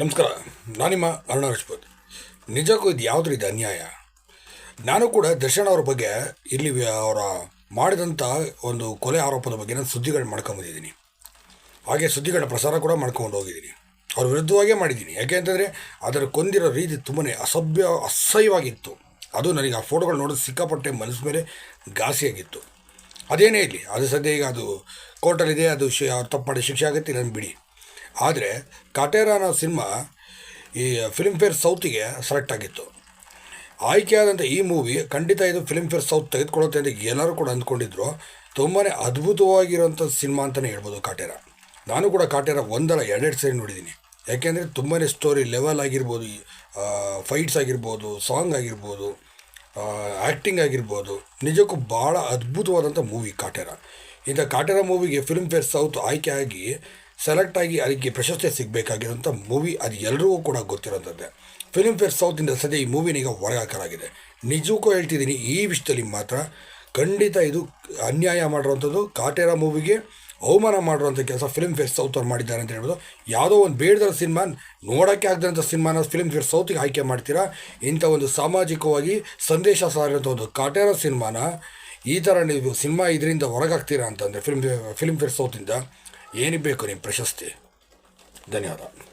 ನಮಸ್ಕಾರ, ನಾನಿಮ್ಮ ಅರುಣ ರಜಪೂತ್. ನಿಜಕ್ಕೂ ಇದು ಯಾವುದ್ರ ಇದು ಅನ್ಯಾಯ? ನಾನು ಕೂಡ ದರ್ಶನ್ ಅವ್ರ ಬಗ್ಗೆ ಇಲ್ಲಿ ಅವರ ಮಾಡಿದಂಥ ಒಂದು ಕೊಲೆ ಆರೋಪದ ಬಗ್ಗೆ ನಾನು ಸುದ್ದಿಗಳು ಮಾಡ್ಕೊಂಬಂದಿದ್ದೀನಿ ಹಾಗೆ ಸುದ್ದಿಗಳ ಪ್ರಸಾರ ಕೂಡ ಮಾಡ್ಕೊಂಡು ಹೋಗಿದ್ದೀನಿ. ಅವ್ರ ವಿರುದ್ಧವಾಗೇ ಮಾಡಿದ್ದೀನಿ. ಯಾಕೆ ಅಂತಂದರೆ ಅದರ ಕೊಂದಿರೋ ರೀತಿ ತುಂಬಾ ಅಸಭ್ಯ, ಅಸಹ್ಯವಾಗಿತ್ತು. ಅದು ನನಗೆ ಆ ಫೋಟೋಗಳು ನೋಡೋದು ಸಿಕ್ಕಾಪಟ್ಟೆ ಮನಸ್ಸು ಮೇಲೆ ಘಾಸಿಯಾಗಿತ್ತು. ಅದೇನೇ ಇರಲಿ, ಅದು ಸದ್ಯ ಈಗ ಅದು ಕೋರ್ಟಲ್ಲಿದೆ, ಅದು ಶಿ ಅವ್ರು ತಪ್ಪು ಮಾಡಿ ಶಿಕ್ಷೆ ಆಗುತ್ತೆ ನಾನು ಬಿಡಿ. ಆದರೆ ಕಾಟೇರ ಅನ್ನೋ ಸಿನಿಮಾ ಈ ಫಿಲ್ಮ್ಫೇರ್ ಸೌತಿಗೆ ಸೆಲೆಕ್ಟ್ ಆಗಿತ್ತು. ಆಯ್ಕೆಯಾದಂಥ ಈ ಮೂವಿ ಖಂಡಿತ ಇದು ಫಿಲ್ಮ್ಫೇರ್ ಸೌತ್ ತೆಗೆದುಕೊಳ್ಳುತ್ತೆ ಅಂತ ಎಲ್ಲರೂ ಕೂಡ ಅಂದ್ಕೊಂಡಿದ್ರು. ತುಂಬಾ ಅದ್ಭುತವಾಗಿರುವಂಥ ಸಿನಿಮಾ ಅಂತಲೇ ಹೇಳ್ಬೋದು ಕಾಟೇರ. ನಾನು ಕೂಡ ಕಾಟೇರ ಒಂದಲ್ಲ ಎರಡೆರಡು ಸರಿ ನೋಡಿದ್ದೀನಿ. ಯಾಕೆಂದರೆ ತುಂಬಾ ಸ್ಟೋರಿ ಲೆವೆಲ್ ಆಗಿರ್ಬೋದು ಫೈಟ್ಸ್ ಆಗಿರ್ಬೋದು ಸಾಂಗ್ ಆಗಿರ್ಬೋದು ಆ್ಯಕ್ಟಿಂಗ್ ಆಗಿರ್ಬೋದು, ನಿಜಕ್ಕೂ ಭಾಳ ಅದ್ಭುತವಾದಂಥ ಮೂವಿ ಕಾಟೇರ. ಇಂಥ ಕಾಟೇರ ಮೂವಿಗೆ ಫಿಲ್ಮ್ಫೇರ್ ಸೌತ್ ಆಯ್ಕೆ ಆಗಿ ಸೆಲೆಕ್ಟ್ ಆಗಿ ಅದಕ್ಕೆ ಪ್ರಶಸ್ತಿ ಸಿಗಬೇಕಾಗಿರುವಂಥ ಮೂವಿ ಅದು ಎಲ್ರಿಗೂ ಕೂಡ ಗೊತ್ತಿರೋಂಥದ್ದೇ. ಫಿಲ್ಮ್ಫೇರ್ ಸೌತಿಂದ ಸದ್ಯ ಈ ಮೂವಿನ ಈಗ ಹೊರಗಾಕಲಾಗಿದೆ ನಿಜಕ್ಕೂ ಹೇಳ್ತಿದ್ದೀನಿ, ಈ ವಿಷಯದಲ್ಲಿ ಮಾತ್ರ ಖಂಡಿತ ಇದು ಅನ್ಯಾಯ ಮಾಡಿರೋವಂಥದ್ದು. ಕಾಟೇರ ಮೂವಿಗೆ ಅವಮಾನ ಮಾಡಿರೋಂಥ ಕೆಲಸ ಫಿಲ್ಮ್ ಫೇರ್ ಸೌತ್ ಅವ್ರು ಮಾಡಿದ್ದಾರೆ ಅಂತ ಹೇಳ್ಬೋದು. ಯಾವುದೋ ಒಂದು ಬೇಡದ ಸಿನಿಮಾ ನೋಡೋಕ್ಕೆ ಆಗದಂಥ ಸಿನಿಮಾನ ಫಿಲ್ಮ್ ಫೇರ್ ಸೌತಿಗೆ ಆಯ್ಕೆ ಮಾಡ್ತೀರಾ? ಇಂಥ ಒಂದು ಸಾಮಾಜಿಕವಾಗಿ ಸಂದೇಶ ಸಾರಿರೋಂಥ ಒಂದು ಕಾಟೇರ ಸಿನಿಮಾನ ಈ ಥರ ನೀವು ಸಿನಿಮಾ ಇದರಿಂದ ಹೊರಗಾಗ್ತೀರಾ ಅಂತಂದರೆ ಫಿಲ್ಮ್ ಫಿಲ್ಮ್ ಫೇರ್ ಸೌತಿಂದ ಏನಿಗೆ ಬೇಕು ನಿಮ್ಮ ಪ್ರಶಸ್ತಿ? ಧನ್ಯವಾದ.